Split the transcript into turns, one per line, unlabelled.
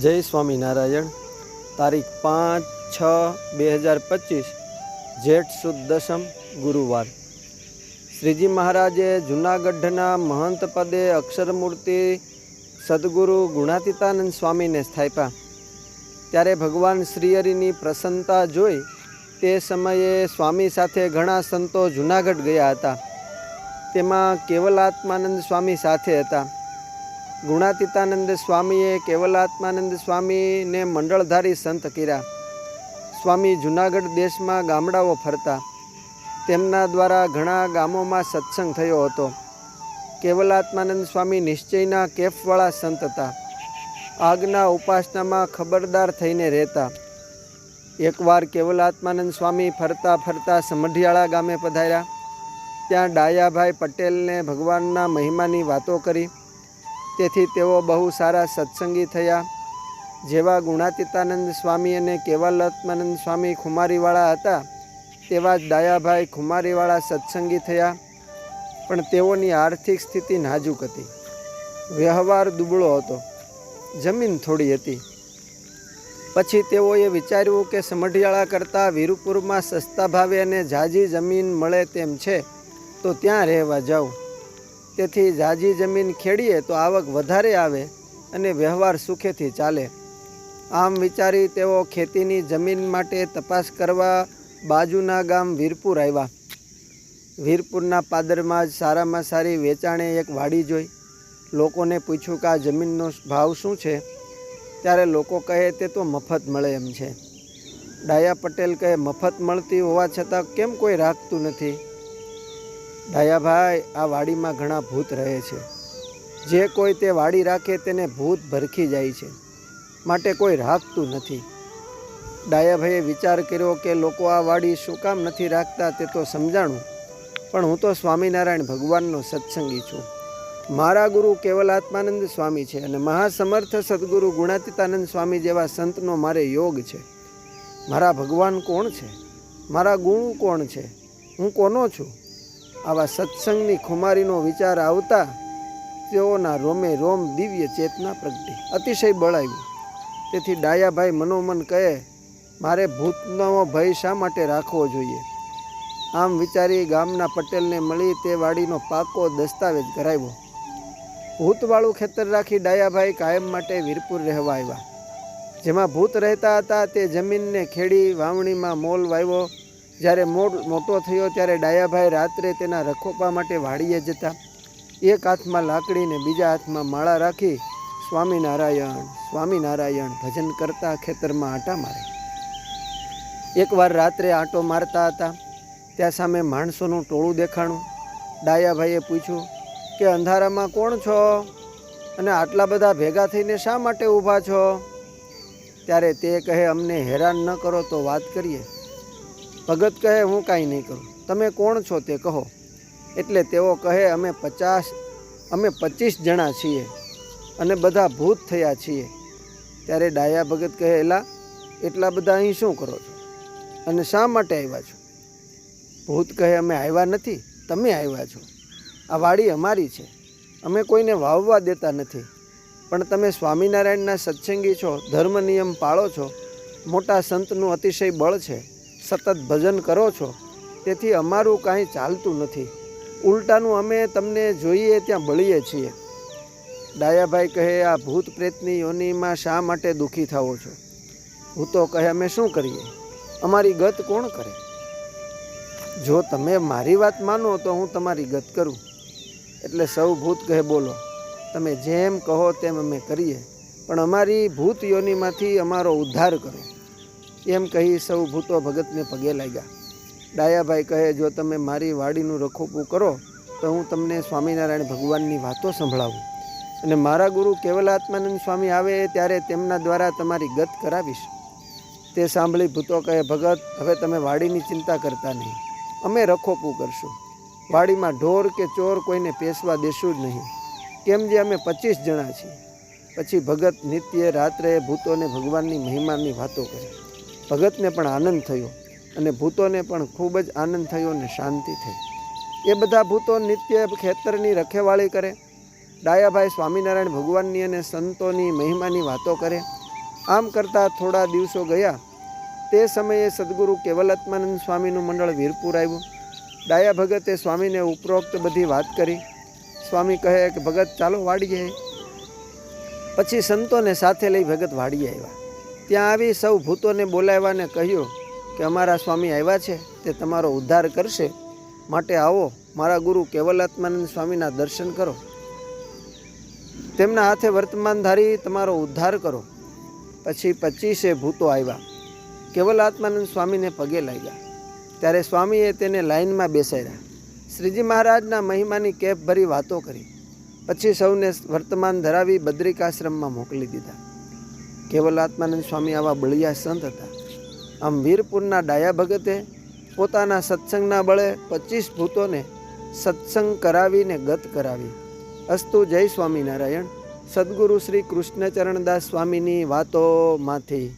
જય સ્વામિનારાયણ તારીખ પાંચ છ બે હજાર પચીસ, જેઠ સુદ દસમ ગુરુવાર. શ્રીજી મહારાજે જૂનાગઢના મહંત પદે અક્ષરમૂર્તિ સદગુરુ ગુણાતીતાનંદ સ્વામીને સ્થાપ્યા. ત્યારે ભગવાન શ્રીહરિની પ્રસન્નતા જોઈ તે સમયે સ્વામી સાથે ઘણા સંતો જૂનાગઢ ગયા હતા. તેમાં કેવલ આત્માનંદ સ્વામી સાથે હતા. ગુણાતીતાનંદ સ્વામીએ, કેવલાત્માનંદ સ્વામીને મંડળધારી સંત કર્યા. સ્વામી જુનાગઢ દેશમાં ગામડાઓ ફરતા. તેમના દ્વારા ઘણા ગામોમાં સત્સંગ થયો હતો. કેવલાત્માનંદ સ્વામી નિશ્ચયના કેફવાળા સંત હતા. આગના ઉપાસનામાં ખબરદાર થઈને રહેતા. એકવાર કેવલાત્માનંદ સ્વામી ફરતા ફરતા સમઢિયાળા ગામે પધાર્યા. ત્યાં ડાયાભાઈ પટેલને ભગવાનના મહિમાની વાતો કરી. તેથી તેઓ બહુ સારા સત્સંગી થયા. જેવા ગુણાતીતાનંદ સ્વામી અને કેવલત્માનંદ સ્વામી ખુમારીવાળા હતા, તેવા જ દાયાભાઈ ખુમારીવાળા સત્સંગી થયા, પણ તેઓની આર્થિક સ્થિતિ નાજુક હતી. વ્યવહાર દુબળો હતો. જમીન થોડી હતી. પછી તેઓએ વિચાર્યું કે સમઢિયાળા કરતાં વીરપુરમાં સસ્તા ભાવે અને ઝાઝી જમીન મળે તેમ છે, તો ત્યાં રહેવા જાઉં. તેથી ઝાજી જમીન ખેડીએ તો આવક વધારે આવે અને વ્યવહાર સુખેથી ચાલે. આમ વિચારી તેઓ ખેતીની જમીન માટે તપાસ કરવા બાજુના ગામ વીરપુર આવ્યા. વીરપુરના પાદરમાં જ સારામાં સારી વેચાણે એક વાડી જોઈ. લોકોને પૂછ્યું કે આ જમીનનો ભાવ શું છે? ત્યારે લોકો કહે, તે તો મફત મળે એમ છે. ડાયા પટેલ કહે, મફત મળતી હોવા છતાં કેમ કોઈ રાખતું નથી? ડાયાભાઈ આ વાડીમાં ઘણા ભૂત રહે છે. જે કોઈ તે વાડી રાખે તેને ભૂત ભરખી જાય છે. માટે કોઈ રાખતું નથી. ડાયાભાઈએ વિચાર કર્યો કે લોકો આ વાડી શું કામ નથી રાખતા તે તો સમજાણું. પણ હું તો સ્વામિનારાયણ ભગવાનનો સત્સંગી છું. મારા ગુરુ કેવલ આત્માનંદ સ્વામી છે અને મહાસમર્થ સદગુરુ ગુણાતીતાનંદ સ્વામી જેવા સંતનો મારે યોગ છે. મારા ભગવાન કોણ છે? મારા ગુણ કોણ છે? હું કોનો છું? આવા સત્સંગની ખુમારીનો વિચાર આવતા તેઓના રોમે રોમ દિવ્ય ચેતના પ્રગટી. અતિશય બળ તેથી ડાયાભાઈ મનોમન કહે, મારે ભૂતનો ભય શા માટે રાખવો જોઈએ? આમ વિચારી ગામના પટેલને મળી તે વાડીનો પાકો દસ્તાવેજ કરાવ્યો. ભૂતવાળું ખેતર રાખી ડાયાભાઈ કાયમ માટે વીરપુર રહેવા આવ્યા. જેમાં ભૂત રહેતા હતા તે જમીનને ખેડી વાવણીમાં મોલ વાવ્યો. જ્યારે મોટો થયો ત્યારે ડાયાભાઈ રાત્રે તેના રખોપા માટે વાડીએ જતા. એક હાથમાં લાકડીને બીજા હાથમાં માળા રાખી સ્વામિનારાયણ સ્વામિનારાયણ ભજન કરતા ખેતરમાં આંટા મારે. એકવાર રાત્રે આંટો મારતા હતા. ત્યાં સામે માણસોનું ટોળું દેખાણું. ડાયાભાઈએ પૂછ્યું કે, અંધારામાં કોણ છો? અને આટલા બધા ભેગા થઈને શા માટે ઊભા છો? ત્યારે તે કહે, અમને હેરાન ન કરો તો વાત કરીએ. ભગત કહે, હું કાંઈ નહીં કરું. તમે કોણ છો તે કહો. એટલે તેઓ કહે, અમે પચાસ, અમે પચીસ જણા છીએ અને બધા ભૂત થયા છીએ. ત્યારે ડાયા ભગત કહે, એલા, એટલા બધા અહીં શું કરો છો? અને શા માટે આવ્યા છો? ભૂત કહે, અમે આવ્યા નથી, તમે આવ્યા છો. આ વાડી અમારી છે. અમે કોઈને વાવવા દેતા નથી. પણ તમે સ્વામિનારાયણના સત્સંગી છો, ધર્મ નિયમ પાળો છો. મોટા સંતનું અતિશય બળ છે. સતત ભજન કરો છો, તેથી અમારું કાંઈ ચાલતું નથી. ઉલટાનું અમે તમને જોઈએ ત્યાં બળીએ છીએ. ડાયાભાઈ કહે, આ ભૂત પ્રેતની યોનિમાં શા માટે દુઃખી થાવો છો? ભૂતો કહે, અમે શું કરીએ? અમારી ગત કોણ કરે? જો તમે મારી વાત માનો તો હું તમારી ગત કરું. એટલે સૌ ભૂત કહે, બોલો, તમે જેમ કહો તેમ અમે કરીએ, પણ અમારી ભૂત યોનિમાંથી અમારો ઉદ્ધાર કરો. એમ કહી સૌ ભૂતો ભગતને પગે લાગ્યા. ડાયાભાઈ કહે, જો તમે મારી વાડીનું રખોપું કરો, તો હું તમને સ્વામિનારાયણ ભગવાનની વાતો સંભળાવું. અને મારા ગુરુ કેવલાત્માનંદ સ્વામી આવે ત્યારે તેમના દ્વારા તમારી ગત કરાવીશ. તે સાંભળી ભૂતો કહે, ભગત, હવે તમે વાડીની ચિંતા કરતા નહીં. અમે રખોપું કરશું. વાડીમાં ઢોર કે ચોર કોઈને પેસવા દેશું જ નહીં. કેમ જે અમે પચીસ જણા છીએ. પછી ભગત નિત્ય રાત્રે ભૂતોને ભગવાનની મહિમાની વાતો કરી. ભગતને પણ આનંદ થયો અને ભૂતોને પણ ખૂબ જ આનંદ થયો અને શાંતિ થઈ. એ બધા ભૂતો નિત્ય ખેતરની રખેવાળી કરે. ડાયાભાઈ સ્વામિનારાયણ ભગવાનની અને સંતોની મહિમાની વાતો કરે. આમ કરતાં થોડા દિવસો ગયા. તે સમયે સદગુરુ કેવલાત્માનંદ સ્વામીનું મંડળ વીરપુર આવ્યું. ડાયા ભગતે સ્વામીને ઉપરોક્ત બધી વાત કરી. સ્વામી કહે કે, ભગત, ચાલો વાડીએ. પછી સંતોને સાથે લઈ ભગત વાડીએ આવ્યા. ત્યાં આવી સૌ ભૂતોને બોલાવ્યાને કહ્યું કે અમારા સ્વામી આવ્યા છે, તે તમારો ઉદ્ધાર કરશે. માટે આવો, મારા ગુરુ કેવલાત્માનંદ સ્વામીના દર્શન કરો. તેમના હાથે વર્તમાન ધારી તમારો ઉદ્ધાર કરો. પછી પચીસે ભૂતો આવ્યા. કેવલ આત્માનંદ સ્વામીને પગે લાગ્યા. ત્યારે સ્વામીએ તેને લાઇનમાં બેસાડ્યા. શ્રીજી મહારાજના મહિમાની કેપ ભરી વાતો કરી. પછી સૌને વર્તમાન ધરાવી બદ્રિકાશ્રમમાં મોકલી દીધા. કેવલ આત્માનંદ સ્વામી આવા બળિયા સંત હતા. આમ વીરપુરના ડાયા ભગતે પોતાના સત્સંગના બળે પચીસ ભૂતોને સત્સંગ કરાવીને ગત કરાવી. અસ્તુ જય સ્વામિનારાયણ. સદગુરુ શ્રી કૃષ્ણચરણદાસ સ્વામીની વાતોમાંથી